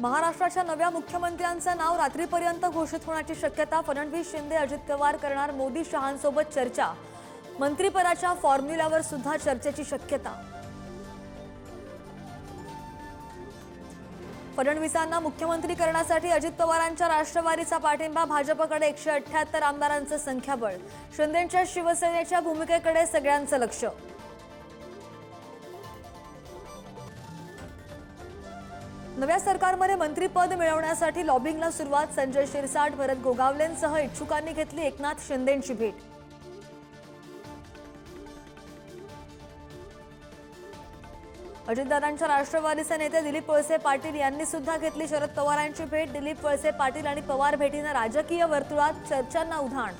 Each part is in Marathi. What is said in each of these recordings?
महाराष्ट्राच्या नव्या मुख्यमंत्र्यांचं नाव रात्रीपर्यंत घोषित होण्याची शक्यता फडणवीस शिंदे अजित पवार करणार मोदी शहांसोबत चर्चा. मंत्रिपदाच्या फॉर्म्युल्यावर सुद्धा चर्चेची शक्यता. फडणवीसांना मुख्यमंत्री करण्यासाठी अजित पवारांच्या राष्ट्रवादीचा पाठिंबा भाजपकडे एकशे अठ्ठ्याहत्तर आमदारांचं संख्याबळ शिंदेच्या शिवसेनेच्या भूमिकेकडे सगळ्यांचं लक्ष. नव्या सरकारमध्ये मंत्रीपद मिळवण्यासाठी लॉबिंगला सुरुवात संजय शिरसाट भरत गोगावलेंसह इच्छुकांनी घेतली एकनाथ शिंदेंची भेट. अजितदादांच्या राष्ट्रवादीचे नेते दिलीप वळसे पाटील यांनी सुद्धा घेतली शरद पवारांची भेट. दिलीप वळसे पाटील आणि पवार भेटीनं राजकीय वर्तुळात चर्चांना उधाण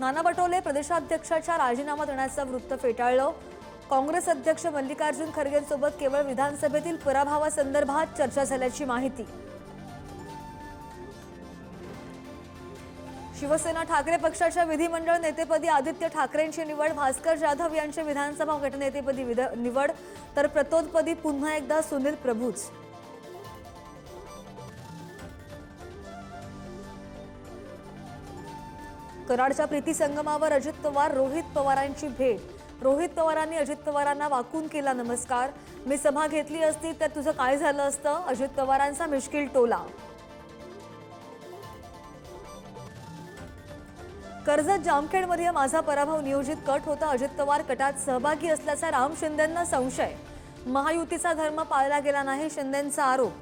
नाना पटोले प्रदेशाध्यक्षाच्या राजीनामा देण्याचं वृत्त फेटाळलं. काँग्रेस अध्यक्ष मल्लिकार्जुन खरगेंसोबत केवळ विधानसभेतील पराभवासंदर्भात चर्चा झाल्याची माहिती. शिवसेना ठाकरे पक्षाच्या विधिमंडळ नेतेपदी आदित्य ठाकरेंची निवड भास्कर जाधव यांची विधानसभा गटनेतेपदी निवड तर प्रतोदपदी पुन्हा एकदा सुनील प्रभूच. कराडच्या प्रीती संगमावर अजित पवार रोहित पवारांची भेट. रोहित पवारांनी अजित पवारांना वाकून केला नमस्कार. मी सभा घेतली असती तर तुझं काय झालं असतं? अजित पवारांचा मिश्किल टोला. कर्जत जामखेडमध्ये माझा पराभव नियोजित कट होता. अजित पवार कटात सहभागी असल्याचा राम शिंदेंना संशय. महायुतीचा धर्म पाळला गेला नाही शिंदेंचा आरोप.